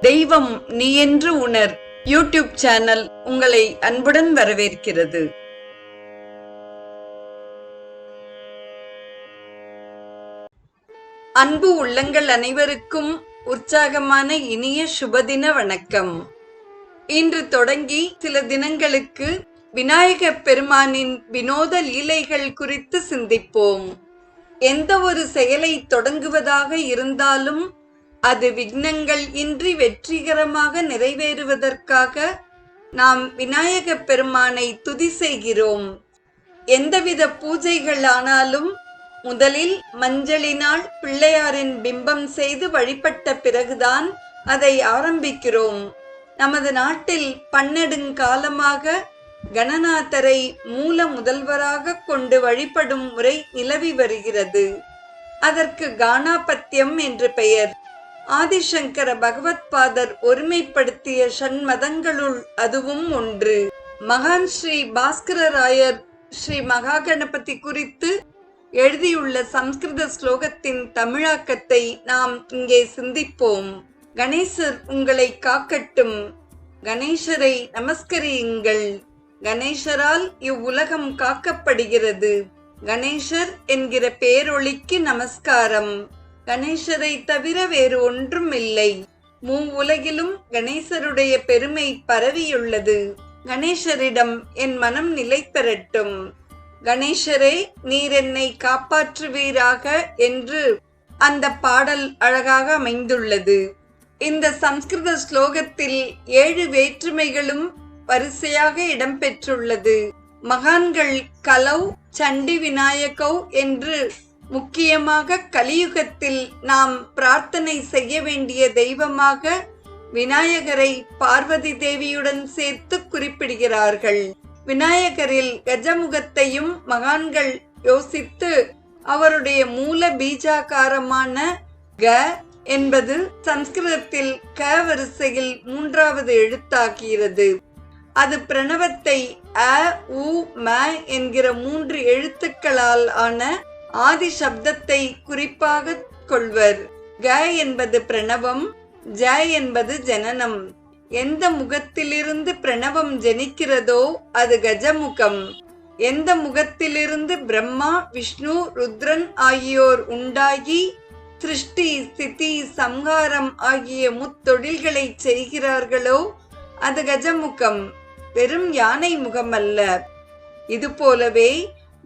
தெய்வம் நீ என்று உணர். யூடியூப் சேனல் உங்களை அன்புடன் வரவேற்கிறது. அன்பு உள்ளங்கள் அனைவருக்கும் உற்சாகமான இனிய சுபதின வணக்கம். இன்று தொடங்கி சில தினங்களுக்கு விநாயக பெருமானின் வினோத லீலைகள் குறித்து சிந்திப்போம். எந்த ஒரு செயலை தொடங்குவதாக இருந்தாலும் அது விக்னங்கள் இன்றி வெற்றிகரமாக நிறைவேறுவதற்காக நாம் விநாயகப் பெருமானை துதி செய்கிறோம். எந்தவித பூஜைகள் ஆனாலும் முதலில் மஞ்சளினால் பிள்ளையாரின் பிம்பம் செய்து வழிபட்ட பிறகுதான் அதை ஆரம்பிக்கிறோம். நமது நாட்டில் பன்னெடுங்காலமாக கணநாதரை மூல முதல்வராக கொண்டு வழிபடும் முறை நிலவி வருகிறது. அதற்கு கானாபத்தியம் என்று பெயர். ஆதிசங்கர பகவத்பாதர் ஒருமைப்படுத்திய சண்மதங்களுள் அதுவும் ஒன்று. மகான் ஸ்ரீ பாஸ்கரராயர் ஸ்ரீ மகா கணபதி குறித்து எழுதியுள்ள சம்ஸ்கிருத ஸ்லோகத்தின் தமிழாக்கத்தை நாம் இங்கே சிந்திப்போம். கணேசர் உங்களை காக்கட்டும். கணேசரை நமஸ்கரியுங்கள். கணேசரால் இவ்வுலகம் காக்கப்படுகிறது. கணேசர் என்கிற பேரொளிக்கு நமஸ்காரம். கணேசரை தவிர வேறு ஒன்றும் இல்லை மூ உலகிலும் கணேசருடைய பெருமை பரவியுள்ளது. கணேசரிடம் என் மனம் நிலை பெறட்டும் கணேசரே நீர் என்னை காப்பாற்றுவீராக என்று அந்த பாடல் அழகாக அமைந்துள்ளது. இந்த சம்ஸ்கிருத ஸ்லோகத்தில் ஏழு வேற்றுமைகளும் வரிசையாக இடம்பெற்றுள்ளது. மகான்கள் கலௌ சண்டி விநாயகௌ என்று முக்கியமாக கலியுகத்தில் நாம் பிரார்த்தனை செய்ய வேண்டிய தெய்வமாக விநாயகரை பார்வதி தேவியுடன் சேர்த்து குறிப்பிடுகிறார்கள். விநாயகரில் கஜமுகத்தையும் மகான்கள் யோசித்து அவருடைய மூல பீஜாகாரமான க என்பது சம்ஸ்கிருதத்தில் க வரிசையில் மூன்றாவது எழுத்தாகிறது. அது பிரணவத்தை அ உ ம என்கிற மூன்று எழுத்துக்களால் ஆன ஆதி சப்தத்தை குறிப்பாக கொள்வர். க என்பது பிரணவம் ஜ என்பது ஜனனம். எந்த முகத்திலிருந்து பிரணவம் ஜனிக்கிறதோ அது கஜமுகம். எந்த முகத்திலிருந்து பிரம்மா விஷ்ணு ருத்ரன் ஆகியோர் உண்டாகி சிருஷ்டி ஸ்திதி சம்ஹாரம் ஆகிய முத்தொழில்களை செய்கிறார்களோ அது கஜமுகம். வெறும் யானை முகம் அல்ல இது போலவே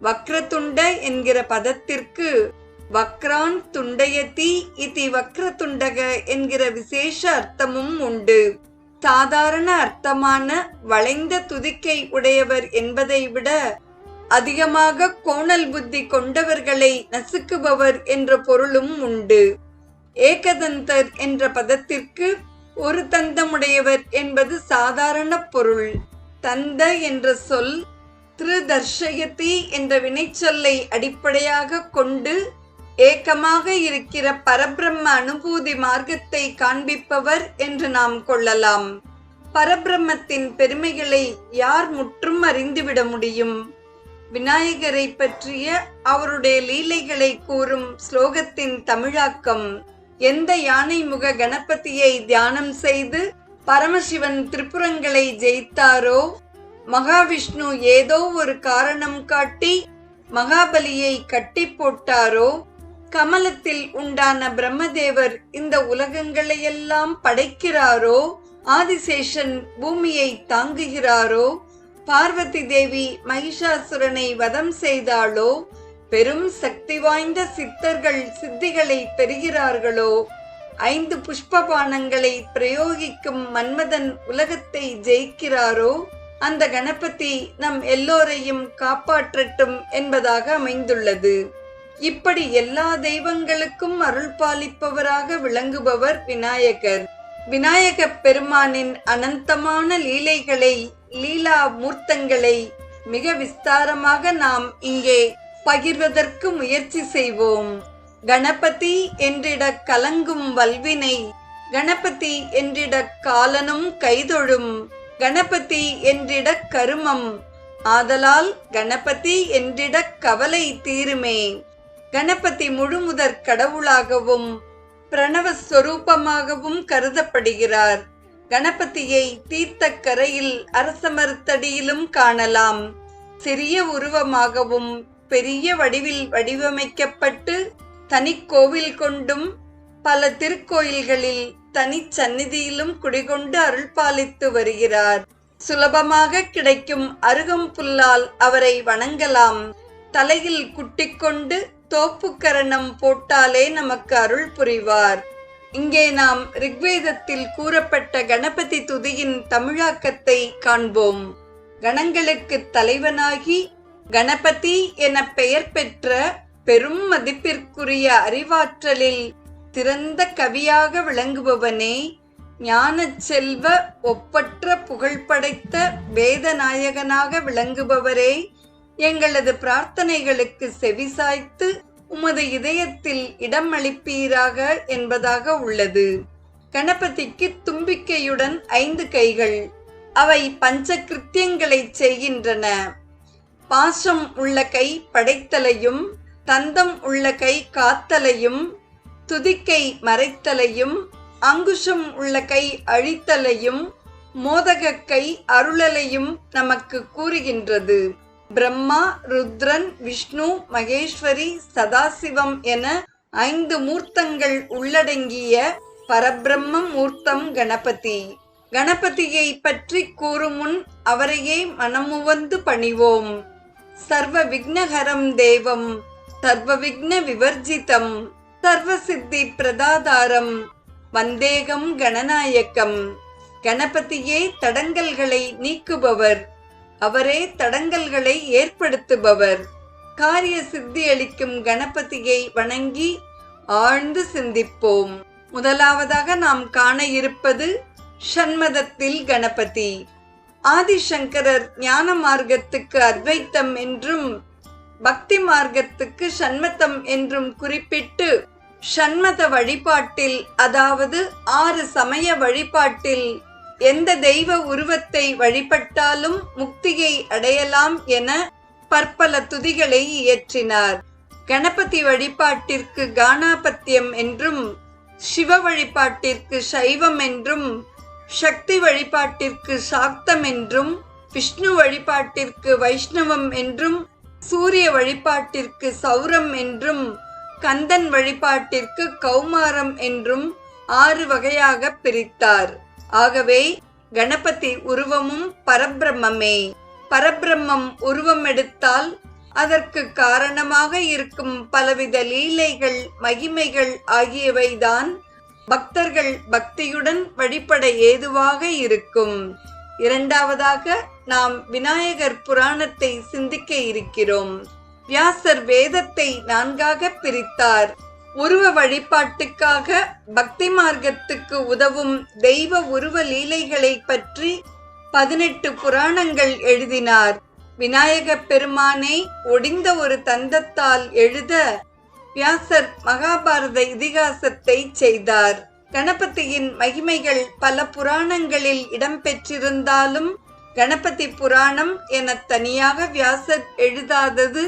வக்ரதுண்ட என்கிற பதத்திற்கு வக்ரான் துண்டயதி இதி வக்ரதுண்டக என்கிற விசேஷ அர்த்தமும் உண்டு. சாதாரண அர்த்தமான வளைந்த துதிக்கை உடையவர் என்பதை விட அதிகமாக கோணல் புத்தி கொண்டவர்களை நசுக்குபவர் என்ற பொருளும் உண்டு. ஏகதந்தர் என்ற பதத்திற்கு ஒரு தந்தமுடையவர் என்பது சாதாரண பொருள். தந்த என்ற சொல் திருதர்ஷயதி என்ற வினைச்சொல்லை அடிப்படையாக கொண்டு ஏக்கமாக இருக்கிற பரபிரம்ம அனுபூதி மார்க்கத்தை காண்பிப்பவர் என்று நாம் கொள்ளலாம். பரபிரம்மத்தின் பெருமைகளை யார் முற்றும் அறிந்துவிட முடியும்? விநாயகரை பற்றிய அவருடைய லீலைகளை கூறும் ஸ்லோகத்தின் தமிழாக்கம். எந்த யானை முக கணபதியை தியானம் செய்து பரமசிவன் திரிபுரங்களை ஜெயித்தாரோ மகாவிஷ்ணு ஏதோ ஒரு காரணம் காட்டி மகாபலியை கட்டி போட்டாரோ? கமலத்தில் உண்டான பிரம்மதேவர் இந்த உலகங்களையெல்லாம் படைக்கிறாரோ? ஆதிசேஷன் பூமியை தாங்குகிறாரோ? பார்வதி தேவி மகிஷாசுரனை வதம் செய்தாளோ? பெரும் சக்தி வாய்ந்த சித்தர்கள் சித்திகளை பெறுகிறார்களோ? ஐந்து புஷ்பபானங்களை பிரயோகிக்கும் மன்மதன் உலகத்தை ஜெயிக்கிறாரோ? அந்த கணபதி நம் எல்லோரையும் காப்பாற்றட்டும் என்பதாக அமைந்துள்ளது. இப்படி எல்லா தெய்வங்களுக்கும் அருள் பாலிப்பவராக விளங்குபவர் விநாயகர். விநாயக பெருமானின் அனந்தமான லீலைகளை லீலா மூர்த்தங்களை மிக விஸ்தாரமாக நாம் இங்கே பகிர்வதற்கு முயற்சி செய்வோம். கணபதி என்றிட கலங்கும் வல்வினை கணபதி என்றிட காலனும் கைதொழும் கணபதி என்றிட கருமம். ஆதலால் கணபதி என்றிட கவலை தீருமே. கணபதி முழுமுதற் கடவுளாகவும் பிரணவ ஸ்வரூபமாகவும் கருதப்படுகிறார். கணபதியை தீர்த்தக்கரையில் அரச மரத்தடியிலும் காணலாம். சிறிய உருவமாகவும் பெரிய வடிவில் வடிவமைக்கப்பட்டு தனி கோவில் கொண்டும் பல திருக்கோயில்களில் தனி சந்நிதியிலும் குடிகொண்டு அருள்பாலித்து வருகிறார். சுலபமாக கிடைக்கும் அருகம்புல்லால் அவரை வணங்கலாம். தலையில் குட்டிக்கொண்டு தோப்புக்கரணம் போட்டாலே நமக்கு அருள் புரிவார். இங்கே நாம் ரிக்வேதத்தில் கூறப்பட்ட கணபதி துதியின் தமிழாக்கத்தை காண்போம். கணங்களுக்கு தலைவனாகி கணபதி என பெயர் பெற்ற பெரும் மதிப்பிற்குரிய அறிவாற்றலில் திறந்த கவியாக விளங்குபவனே ஞானச் செல்வ ஒப்பற்ற புகழ்படைத்த வேதநாயகனாக விளங்குபவரே எங்களது பிரார்த்தனைகளுக்கு செவிசாய்த்து உமது இதயத்தில் இடம் அளிப்பீராக என்பதாக உள்ளது. கணபதிக்கு தும்பிக்கையுடன் ஐந்து கைகள். அவை பஞ்ச கிருத்தியங்களை செய்கின்றன. பாசம் உள்ள கை படைத்தலையும் தந்தம் உள்ள கை காத்தலையும் துதிக்கை மறைத்தலையும் அங்குஷம் உள்ள கை அழித்தலையும் மோதக கை அருளலையும் நமக்கு கூறுகின்றது. பிரம்மா ருத்ரன் விஷ்ணு மகேஸ்வரி சதாசிவம் என ஐந்து மூர்த்தங்கள் உள்ளடங்கிய பரபிரம்ம மூர்த்தம் கணபதி. கணபதியை பற்றி கூறும் முன் அவரையே மனமுவந்து பணிவோம். சர்வ விக்னஹரம் தேவம் சர்வ விக்ன விவர்ஜிதம். சர்வசித்தி பிரதாதாரம். வந்தேகம் கணநாயக்கம். கணபதியே தடங்கல்களை நீக்குபவர். அவரே தடங்கல்களை ஏற்படுத்துபவர். காரிய சித்தி அளிக்கும் கணபதியை வணங்கி ஆழ்ந்து சிந்திப்போம். முதலாவதாக நாம் காண இருப்பது ஷண்மதத்தில் கணபதி. ஆதிசங்கரர் ஞான மார்க்கத்துக்கு அத்வைத்தம் என்றும் பக்தி மார்க்கத்துக்கு சண்மதம் என்றும் குறிப்பிட்டு ஷண்மத வழிபாட்டில் அதாவது ஆறு சமய வழிபாட்டில் எந்த தெய்வ உருவத்தை வழிபட்டாலும் முக்தியை அடையலாம் என பற்பல துதிகளை இயற்றினார். கணபதி வழிபாட்டிற்கு கானாபத்தியம் என்றும் சிவ வழிபாட்டிற்கு சைவம் என்றும் சக்தி வழிபாட்டிற்கு சாக்தம் என்றும் விஷ்ணு வழிபாட்டிற்கு வைஷ்ணவம் என்றும் சூரிய வழிபாட்டிற்கு சௌரம் என்றும் கந்தன் வழிபாட்டிற்கு கௌமாரம் என்றும் ஆறு வகையாக பிரித்தார். ஆகவே கணபதி உருவமும் பரபிரம்மே பரபிரம்மம் உருவம் எடுத்தால் அதற்கு காரணமாக இருக்கும் பலவித லீலைகள் மகிமைகள் ஆகியவைதான் பக்தர்கள் பக்தியுடன் வழிபட ஏதுவாக இருக்கும். இரண்டாவதாக நாம் விநாயகர் புராணத்தை சிந்திக்க இருக்கிறோம். வியாசர் வேதத்தை நான்காக பிரித்தார். உருவ வழிபாட்டுக்காக பக்தி மார்க்கத்துக்கு உதவும் தெய்வ உருவ லீலைகளை பற்றி பதினெட்டு புராணங்கள் எழுதினார். விநாயக பெருமானை ஒடிந்த ஒரு தந்தத்தால் எழுத வியாசர் மகாபாரத இதிகாசத்தை செய்தார். கணபதியின் மகிமைகள் பல புராணங்களில் இடம்பெற்றிருந்தாலும் கணபதி புராணம் என தனியாக வியாசர் எழுதாதது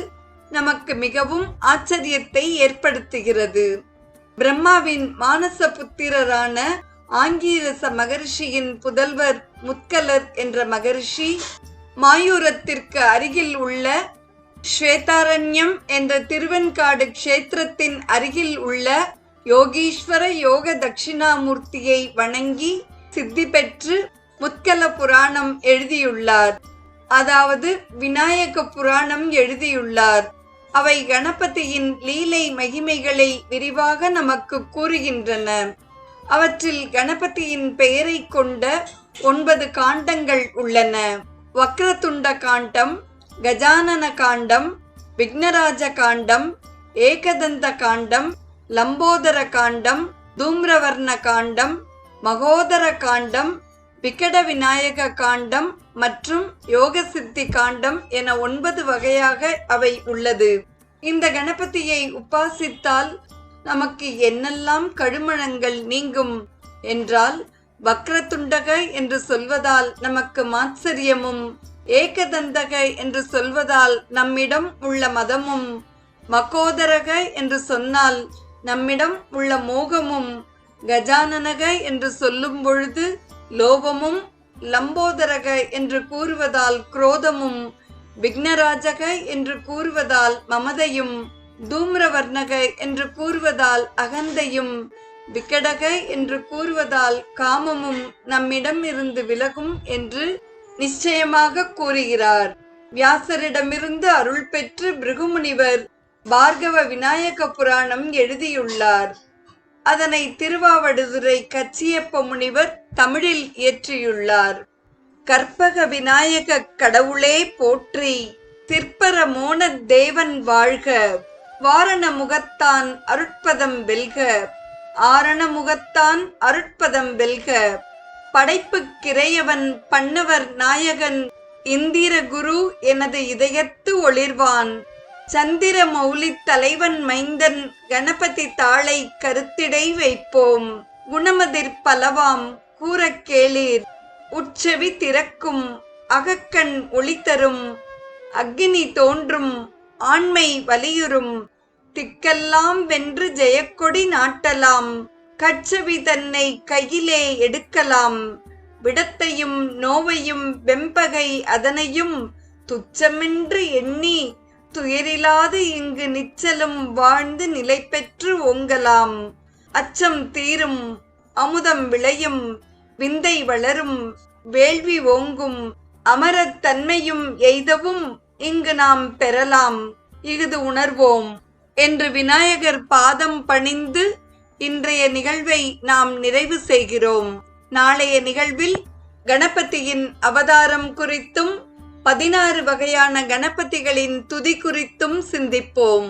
நமக்கு மிகவும் ஆச்சரியத்தை ஏற்படுத்துகிறது. பிரம்மாவின் மானச புத்திரரான ஆங்கீரச மகரிஷியின் புதல்வர் முத்கலர் என்ற மகரிஷி மாயூரத்திற்கு அருகில் உள்ள ஸ்வேதாரண்யம் என்ற திருவெண்காடு க்ஷேத்திரத்தின் அருகில் உள்ள யோகீஸ்வர யோக தட்சிணாமூர்த்தியை வணங்கி சித்தி பெற்று முத்கல புராணம் எழுதியுள்ளார். அதாவது விநாயக புராணம் எழுதியுள்ளார். அவை கணபதியின் லீலை மகிமைகளை விரிவாக நமக்கு கூறுகின்றன. அவற்றில் கணபதியின் பெயரை கொண்ட ஒன்பது காண்டங்கள் உள்ளன. வக்ரதுண்ட காண்டம் கஜானன காண்டம் விக்னராஜ காண்டம் ஏகதந்த காண்டம் லம்போதர காண்டம் தூம்ரவர்ண காண்டம் மகோதர காண்டம் விகட விநாயக காண்டம் மற்றும் யோக சித்தி காண்டம் என ஒன்பது வகையாக அவை உள்ளது. இந்த கணபதியை உபாசித்தால் நமக்கு என்னெல்லாம் கடுமணங்கள் நீங்கும் என்றால் வக்ரதுண்டக என்று சொல்வதால் நமக்கு மாத்சரியமும் ஏகதந்தக என்று சொல்வதால் நம்மிடம் உள்ள மதமும் மகோதரக என்று சொன்னால் நம்மிடம் உள்ள மோகமும் கஜானனக என்று சொல்லும் பொழுது லோபமும் லம்போதரக என்று கூறுவதால் குரோதமும் விக்னராஜக என்று கூறுவதால் மமதையும் தூம்ரவர்ணக என்று கூறுவதால் அகந்தையும் விக்கடக என்று கூறுவதால் காமமும் நம்மிடம் இருந்து விலகும் என்று நிச்சயமாக கூறுகிறார். வியாசரிடமிருந்து அருள் பெற்று பிருகுமுனிவர் பார்கவ விநாயக புராணம் எழுதியுள்ளார். அதனை திருவாவடுதுறை கச்சியப்ப முனிவர் தமிழில் இயற்றியுள்ளார். கற்பக விநாயக கடவுளே போற்றி திற்பர மோன தேவன் வாழ்க வாரண முகத்தான் அருட்பதம் வெல்க ஆரண முகத்தான் அருட்பதம் வெல்க படைப்புக்கிறையவன் பண்ணவர் நாயகன் இந்திர குரு எனது இதயத்து ஒளிர்வான் சந்திர மௌலி தலைவன் மைந்தன் கணபதி தாளை கருத்திடை வைப்போம் குணமதிர் பலவாம் கூறக் கேளீர். உட்செவி திறக்கும் அகக்கண் ஒளித்தரும் அக்னி தோன்றும் ஆண்மை வலியுறும். திக்கெல்லாம் வென்று ஜெயக்கொடி நாட்டலாம். கச்சவி தன்னை கையிலே எடுக்கலாம். விடத்தையும் நோவையும் வெம்பகை அதனையும் துச்சமென்று எண்ணி துயரிலாது இங்கு நிச்சலும் வாழ்ந்து நிலை பெற்று ஓங்கலாம். அச்சம் தீரும் அமுதம் விளையும் விந்தை வளரும் வேள்வி ஓங்கும் அமரத் தன்மையும் எய்தவும் இங்கு நாம் பெறலாம் இஃது உணர்வோம் என்று விநாயகர் பாதம் பணிந்து இன்றைய நிகழ்வை நாம் நிறைவு செய்கிறோம். நாளைய நிகழ்வில் கணபதியின் அவதாரம் குறித்தும் பதினாறு வகையான கணபதிகளின் துதி குறித்தும் சிந்திப்போம்.